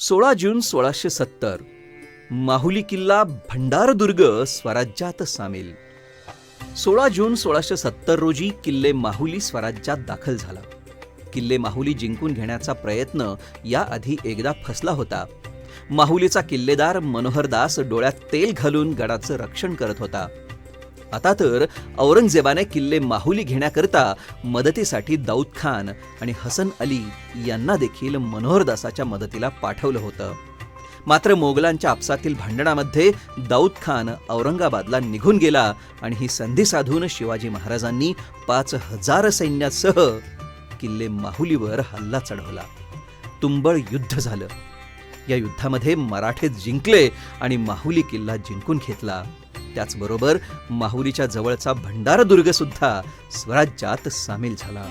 सोळा जून सोळाशे सत्तर. माहुली किल्ला भंडारदुर्ग स्वराज्यात सामील. सोळा जून सोळाशे सत्तर रोजी किल्ले माहुली स्वराज्यात दाखल झाला. किल्ले माहुली जिंकून घेण्याचा प्रयत्न याआधी एकदा फसला होता. माहुलीचा किल्लेदार मनोहरदास डोळ्यात तेल घालून गडाचं रक्षण करत होता. आता तर औरंगजेबाने किल्ले माहुली घेण्याकरता मदतीसाठी दाऊद खान आणि हसन अली यांना देखील मनोहरदासाच्या मदतीला पाठवलं होतं. मात्र मोगलांच्या आपसातील भांडणामध्ये दाऊद खान औरंगाबादला निघून गेला आणि ही संधी साधून शिवाजी महाराजांनी पाच हजार सैन्यासह किल्ले माहुलीवर हल्ला चढवला. तुंबळ युद्ध झालं. या युद्धामध्ये मराठे जिंकले आणि माहुली किल्ला जिंकून घेतला. त्याचबरोबर माहुलीच्या जवळचा भंडारदुर्ग सुद्धा स्वराज्यात सामील झाला.